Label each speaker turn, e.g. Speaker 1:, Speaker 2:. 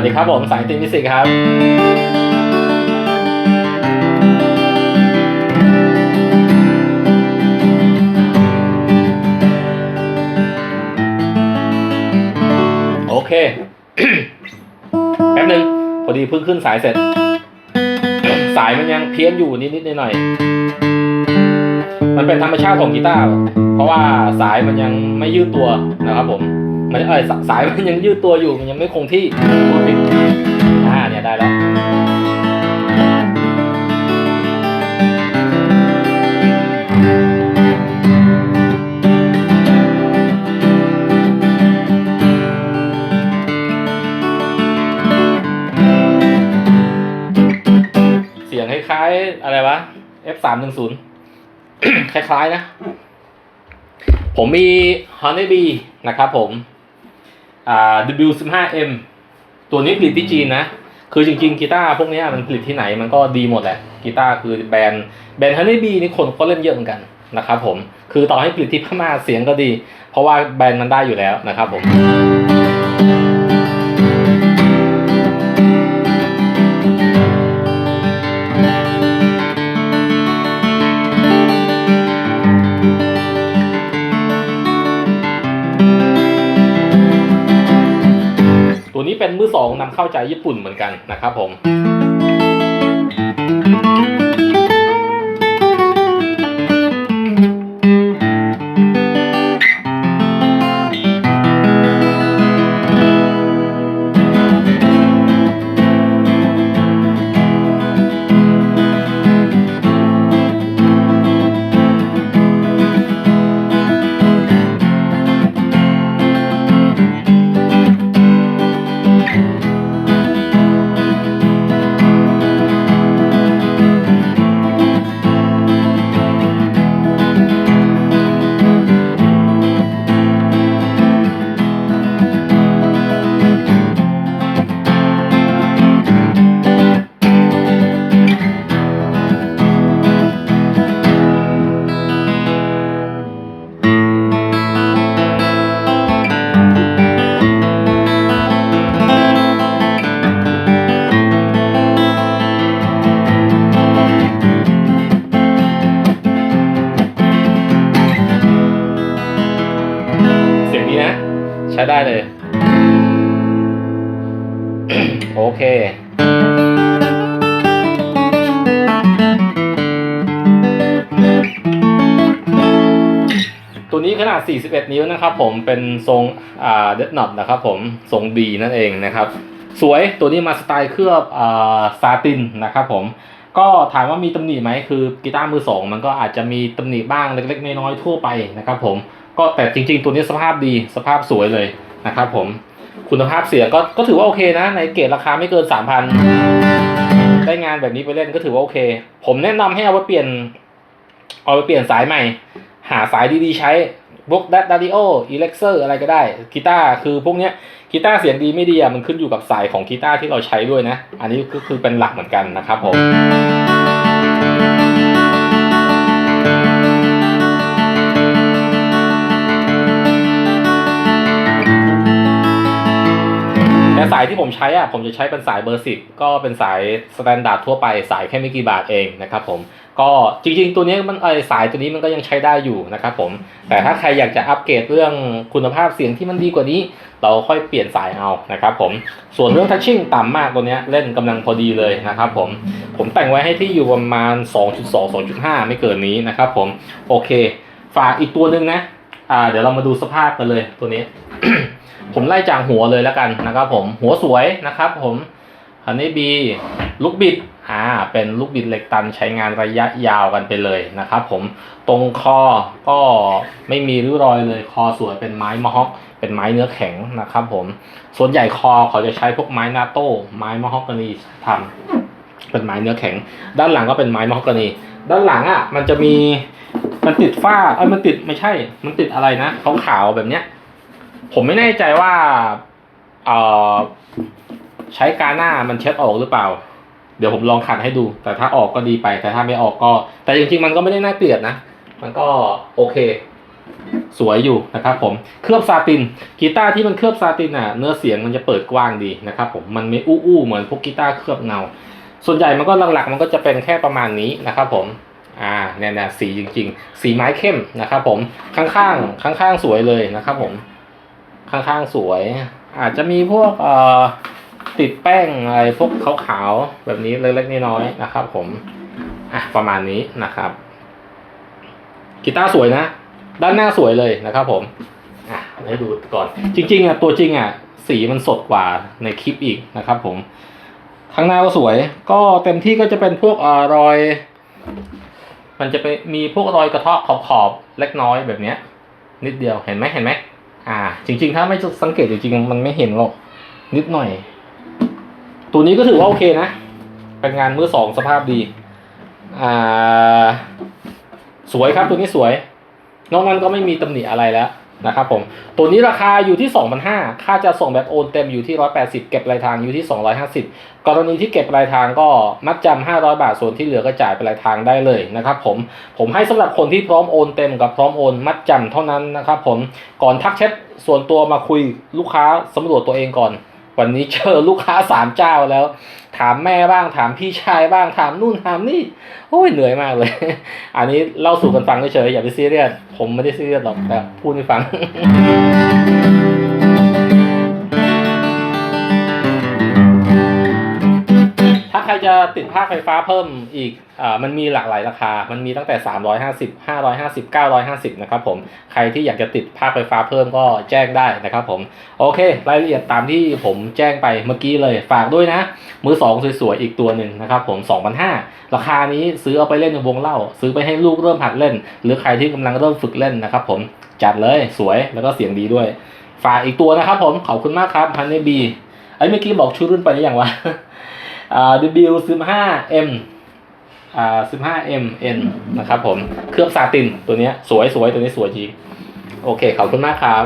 Speaker 1: สวัสดีครับผมสายตินมิสิกครับ โอเค แป๊บนึง พอดีเพิ่งขึ้นสายเสร็จ สายมันยังเพี้ยนอยู่นิดๆหน่อยๆมันเป็นธรรมชาติของกีตาร์เพราะว่าสายมันยังไม่ยืดตัวนะครับผม มันเออสายมันยังยืดตัวอยู่มันยังไม่คงที่อ่าเนี่ยได้แล้วเสียงคล้ายๆอะไรวะ F 3 1 0คล้ายๆนะ ผมมี Honeybee นะครับผม อ่า W15M ตัวนี้ผลิตที่จีนนะ คือจริงๆกีตาร์พวกเนี้ยมันผลิตที่ไหนมันก็ดีหมดแหละกีตาร์คือแบรนด์แบรนด์ Honeybee นี่คนก็เล่นเยอะเหมือนกันนะครับผม คือต่อให้ผลิตที่พม่าเสียงก็ดี เพราะว่าแบรนด์มันได้อยู่แล้วนะครับผม ตัวนี้เป็นมือสองนำเข้าจากญี่ปุ่นเหมือนกันนะครับผม ช้ได้เลย โอเค ตัวนี้ขนาด 41 นิ้วนะครับผมเป็นทรงอ่าเดดน็อตนะครับผมทรง B นั่นเองนะครับ สวยตัวนี้มาสไตล์เคลือบอ่าซาตินนะครับผม ก็ถามว่ามีตำหนิไหมคือกีตาร์มือสองมันก็อาจจะมีตำหนิบ้างเล็กๆน้อยๆทั่วไปนะครับผมก็แต่จริง ๆ ตัวนี้สภาพดีสภาพสวยเลยนะครับผมคุณภาพเสียงก็ก็ถือว่าโอเคนะ ในเกรดราคาไม่เกิน3,000ได้งานแบบนี้ไปเล่นก็ถือว่าโอเค ผมแนะนำให้เอาไปเปลี่ยน เอาไปเปลี่ยนสายใหม่ หาสายดีๆใช้ พวกดัดดาริโออิเล็กเซอร์อะไรก็ได้กีตาร์คือพวกเนี้ยกีตาร์เสียงดีไม่ดีอะมันขึ้นอยู่กับสายของกีตาร์ที่เราใช้ด้วยนะ อันนี้ก็คือเป็นหลักเหมือนกันนะครับผมายที่ผมใช้อะผมจะใช้เป็นสายเบอร์สิบก็เป็นสายสแตนดาร์ดทั่วไปสายแค่ไม่กี่บาทเองนะครับผมก็จริงๆ ตัวนี้มันเอสายตัวนี้มันก็ยังใช้ได้อยู่นะครับผมแต่ถ้าใครอยากจะอัปเกรดเรื่องคุณภาพเสียงที่มันดีกว่านี้ เราค่อยเปลี่ยนสายเอานะครับผมส่วนเรื่องทัชชิ่งต่ำมากตัวเนี้ยเล่นกำลังพอดีเลยนะครับผมผมแต่งไว้ให้ที่อยู่ประมาณ 2.2 2.5 ไม่เกินนี้นะครับผมโอเค ฝากอีกตัวหนึ่งนะอ่าเดี๋ยวเรามาดูสภาพกันเลยตัวนี้ ผมไล่จากหัวเลยแล้วกันนะครับผมหัวสวยนะครับผมฮันนี่บีลูกบิดอ่าเป็นลูกบิดเหล็กตันใช้งานระยะยาวกันไปเลยนะครับผมตรงคอก็ไม่มีริ้วรอยเลยคอสวยเป็นไม้มอฮอกเป็นไม้เนื้อแข็งนะครับผมส่วนใหญ่คอเขาจะใช้พวกไม้นาโต้ไม้มอฮอกกานีทำเป็นไม้เนื้อแข็ง ด้านหลังก็เป็นไม้มอฮอกกานีด้านหลังอะมันจะมีมันติดฝ้าเอ้ยมันติดไม่ใช่ มันติดอะไรนะขาวๆแบบเนี้ย ผมไม่แน่ใจว่าเอ่อใช้กาหน้ามันเช็ดออกหรือเปล่า เดี๋ยวผมลองขัดให้ดู แต่ถ้าออกก็ดีไป แต่ถ้าไม่ออกก็ แต่จริงๆมันก็ไม่ได้น่าเกลียดนะ มันก็โอเค สวยอยู่นะครับผม เคลือบซาติน กีตาร์ที่มันเคลือบซาตินอะ เนื้อเสียงมันจะเปิดกว้างดีนะครับผม มันไม่อู้อู้ๆเหมือนพวกกีตาร์เคลือบเงา ส่วนใหญ่มันก็หลักๆ มันก็จะเป็นแค่ประมาณนี้นะครับผม อ่าเนี่ยนะสีจริง ๆ สีไม้เข้มนะครับผม ข้างๆ ข้างๆ สวยเลยนะครับผม ข้างๆสวย อาจจะมีพวกเอ่อติดแป้งอะไรพวกขาวๆแบบนี้เล็กๆน้อยๆนะครับ ผมอะประมาณนี้นะครับกีตาร์สวยนะ ด้านหน้าสวยเลยนะครับ ผมอะให้ดูก่อน จริงๆอะตัวจริงอะสีมันสดกว่าในคลิปอีกนะครับ ผมข้างหน้าก็สวย ก็เต็มที่ก็จะเป็นพวกอ่อรอย มันจะไปมีพวกรอยกระเทาะขอบๆเล็กน้อยแบบเนี้ย นิดเดียวเห็นไหมเห็นไหม อ่า จริง ๆ ถ้าไม่สังเกตจริงๆมันไม่เห็นหรอกนิดหน่อย ตัวนี้ก็ถือว่าโอเคนะ เป็นงานมือสองสภาพดี อ่า สวยครับตัวนี้สวย นอกนั้นก็ไม่มีตำหนิอะไรแล้ว นะครับผม ตัวนี้ราคาอยู่ที่ 2,500 ค่าจะส่งแบบโอนเต็มอยู่ที่ 180 เก็บรายทางอยู่ที่ 250 กรณีที่เก็บรายทางก็มัดจำ500 บาท ส่วนที่เหลือก็จ่ายปรายทางได้เลยนะครับผม ผมให้สำหรับคนที่พร้อมโอนเต็มกับพร้อมโอนมัดจำเท่านั้นนะครับผม ก่อนทักแชทส่วนตัวมาคุยลูกค้าสำรวจตัวเองก่อน วันนี้เจอลูกค้าสามเจ้าแล้ว ถามแม่บ้างถามพี่ชายบ้างถามนู่นถามนี่โอ้ยเหนื่อยมากเลย อันนี้เล่าสู่กันฟังเฉยๆอย่าไปซีเรียสผมไม่ได้ซีเรียสหรอกแต่พูดให้ฟัง จะติดภาคไฟฟ้าเพิ่มอีกอ่ามันมีหลากหลายราคา มันมีตั้งแต่ 350 550 950นะครับผมใครที่อยากจะติดภาคไฟฟ้าเพิ่มก็แจ้งได้นะครับผมโอเค รายละเอียดตามที่ผมแจ้งไปเมื่อกี้เลยฝากด้วยนะ มือสองสวยๆอีกตัวหนึ่งนะครับผม2,500ราคานี้ซื้อเอาไปเล่นในวงเล่า ซื้อไปให้ลูกเริ่มหัดเล่น หรือใครที่กำลังเริ่มฝึกเล่นนะครับผมจัดเลยสวยแล้วก็เสียงดีด้วย ฝากอีกตัวนะครับผมขอบคุณมากครับพันเนบีไอ้ยเมื่อกี้บอกชื่อรุ่นไปหรือยังวะ อ่า W 15 M อ่า 15 M N นะครับผม เคลือบซาตินตัวเนี้ยสวยสวยตัวนี้สวยจริง โอเค ขอบคุณมากครับ